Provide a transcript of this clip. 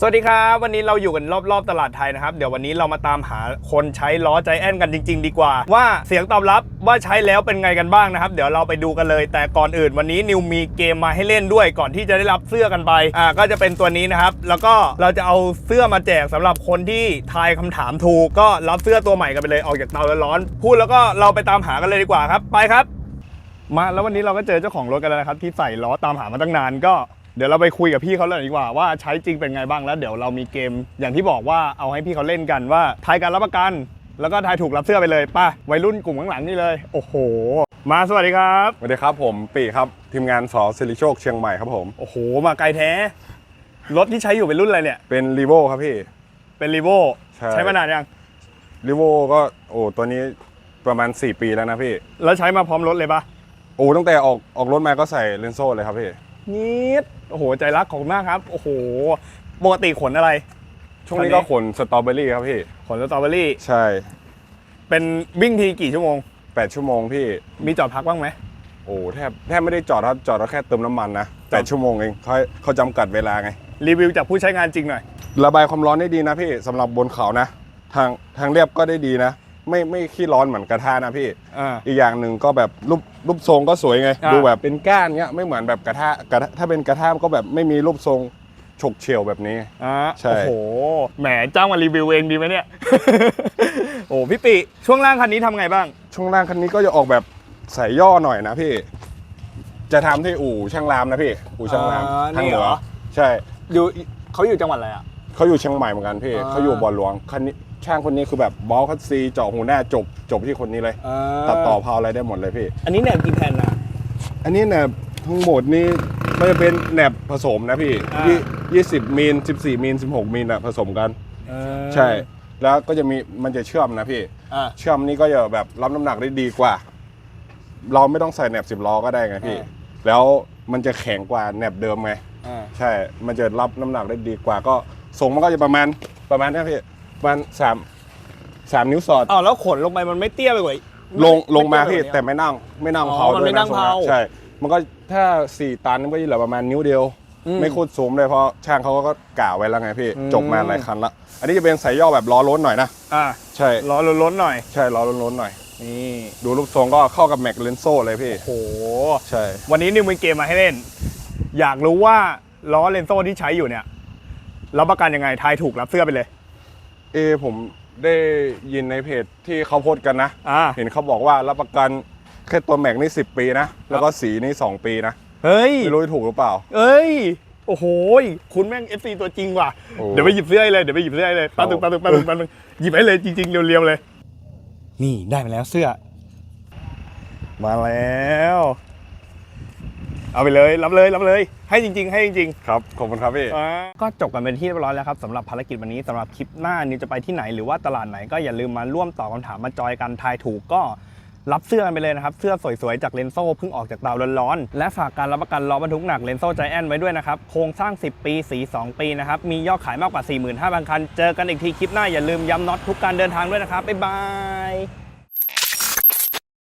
สวัสดีครับวันนี้เราอยู่กันรอบๆตลาดไทยนะครับ เดี๋ยววันนี้เรามาตามหาคนใช้ล้อใจแอนกันจริง ๆ ดีกว่า ว่าเสียงตอบรับว่าใช้แล้วเป็นไงกันบ้างนะครับ เดี๋ยวเราไปดูกันเลย แต่ก่อนอื่นวันนี้นิวมีเกมมาให้เล่นด้วยก่อนที่จะได้รับเสื้อกันไปอ่าก็จะเป็นตัวนี้นะครับ แล้วก็เราจะเอาเสื้อมาแจกสำหรับคนที่ทายคำถามถูกก็รับเสื้อตัวใหม่กันไปเลยออกจากเตาร้อนพูดแล้วก็เราไปตามหากันเลยดีกว่าครับไปครับ มาแล้ววันนี้เราก็เจอเจ้าของรถกันแล้วนะครับที่ใส่ล้อตามหามาตั้งนานก็ เดี๋ยวเราไปคุยกับพี่เขาเลยดีกว่าว่าใช้จริงเป็นไงบ้างแล้ว เดี๋ยวเรามีเกม อย่างที่บอกว่าเอาให้พี่เขาเล่นกันว่าทายการรับประกัน แล้วก็ทายถูกรับเสื้อไปเลยไป่ะวัยรุ่นกลุ่มข้างหลังนี่เลย โอ้โห มาสวัสดีครับ สวัสดีครับผมปีครับ ทีมงานสอสิริโชคเชียงใหม่ครับผม โอ้โห มาไกลแท้ รถที่ใช้อยู่เป็นรุ่นอะไรเนี่ย เป็นรีโวครับพี่ เป็นรีโวใช่มานานยัง รีโวก็โอ้ตัวนี้ประมาณ 4 ปีแล้วนะพี่ แล้วใช้มาพร้อมรถเลยปะโอ้ตั้งแต่ออกออกรถมาก็ใส่เลนโซ่เลยครับพี่ นิดโอ้โห ใจรักของมากครับ โอ้โหปกติขนอะไร ช่วงนี้ก็ขนสตรอเบอรี่ครับพี่ขนสตรอเบอรี่ ใช่ เป็นวิ่งทีกี่ชั่วโมง 8 ชั่วโมงพี่ มีจอดพักบ้างไหมโอ้แทบแทบไม่ได้จอดครับจอดแล้วแค่เติมน้ำมันนะจอด8ชั่วโมงเองเขาเขาจำกัดเวลาไง รีวิวจากผู้ใช้งานจริงหน่อย ระบายความร้อนได้ดีนะพี่สำหรับบนเขานะ ทางทางเรียบก็ได้ดีนะ ไม่ไม่ขี้ร้อนเหมือนกระทะนะพี่อ่า อีกอย่างหนึ่งก็แบบรูปรูปทรงก็สวยไง อ่า ดูแบบเป็นก้านเงี้ยไม่เหมือนแบบกระทะกระทะถ้าเป็นกระทะก็แบบไม่มีรูปทรงฉกเฉียวแบบนี้ อ่าใช่ โอ้โห แหมจ้างมารีวิวเองดีไหมเนี่ย โอ้พี่ปิช่วงล่างคันนี้ทำไงบ้าง ช่วงล่างคันนี้ก็จะออกแบบใส่ย่อหน่อยนะพี่ จะทำที่อู่ช่างรามนะพี่ อู่ช่างรามอ่าทางนี่เหนืเหรอ อ ใช่ อยู่เขาอยู่จังหวัดอะไรอะ เขาอยู่เชียงใหม่เหมือนกันพี่อ่า เขาอยู่บ่อหลวงคันนี้ ช่างคนนี้คือแบบบอลคัสซีเจาะหูหน้าจบจบที่คนนี้เลยตัดต่อเพาอะไรได้หมดเลยพี่ อันนี้แหนบกี่แผ่นอะ อันนี้แหนบทั้งหมดนี่มันจะเป็นแหนบผสมนะพี่อ่า ยี่ยี่สิบมิลสิบสี่มิลสิบหกมิลอะผสมกันใช่ แล้วก็จะมีมันจะเชื่อมนะพี่ อ่าเชื่อมนี่ก็จะแบบรับน้ำหนักได้ดีกว่า เราไม่ต้องใส่แหนบสิบล้อก็ได้ไงพี่ อ่า แล้วมันจะแข็งกว่าแหนบเดิมไง อ่า ใช่ มันจะรับน้ำหนักได้ดีกว่า ก็ทรงมันก็จะประมาณประมาณเนี้ยพี่ ประมาณสามสามนิ้วสอด อ้าวแล้วขนลงไปมันไม่เตี้ยไปกว่าอีกลงลงมาไเตี้พี่ยกว่แต่ไม่นั่งไม่นั่งอ๋อเผามันด้วยไม่นั่งทรงเผาใช่ มันก็ถ้าสี่ตันมันก็จะเหลือประมาณนิ้วเดียวอืมไม่โคตรสูงเลยเพราะช่างเขาก็กล่าวไว้แล้วไงพี่อืมจบมาหลายคันละอันนี้จะเป็นสายย่อแบบล้อล้นหน่อยนะอ่าใช่ล้อล้นๆหน่อยใช่ล้อล้นๆหน่อยนี่ดูรูปทรงก็เข้ากับแม็กเลนโซ่เลยพี่โอ้โหใช่วันนี้นิวมีเกมมาให้เล่น อยากรู้ว่าล้อเลนโซ่ที่ใช้อยู่เนี่ยรับประกันยังไงทายถูกรับเสื้อไปเลย เอผมได้ยินในเพจที่เขาโพสต์กันนะ อ่า เห็นเขาบอกว่ารับประกันแค่ตัวแม็กนี่ 10 ปีนะ แล้วก็สีนี่ 2 ปีนะ เฮ้ย ไม่รู้จะถูกหรือเปล่า เอ้ย โอ้โหยคุณแม่ง FC ตัวจริงว่ะ โอ้เดี๋ยวไปหยิบเสื้อให้เลย เดี๋ยวไปหยิบเสื้อให้เลยปาตึกปาตึกปาตึกปาตึกหยิบให้เลยจริงๆ เรียวๆเลย นี่ได้มาแล้วเสื้อ มาแล้ว เอาไปเลยรับเลยรับเลย ให้จริง ๆ ให้จริงครับ ขอบคุณครับพี่ ๆอ่า ก็จบกันเป็นที่เรียบร้อยแล้วครับสำหรับภารกิจวันนี้สำหรับคลิปหน้านิวจะไปที่ไหนหรือว่าตลาดไหนก็อย่าลืมมาร่วมตอบคำถามมาจอยกันทายถูกก็รับเสื้อกันไปเลยนะครับ เสื้อสวยๆ จากเลนโซ่เพิ่งออกจากเตาร้อนๆและฝากการรับประกันล้อบรรทุกหนักเลนโซ่ใจแอนไว้ด้วยนะครับ โครงสร้าง 10 ปีสี 2 ปีนะครับ มียอดขายมากกว่า 45,000 คัน เจอกันอีกทีคลิปหน้าอย่าลืมย้ำน็อตทุกการเดินทางด้วยนะครับบ๊ายบาย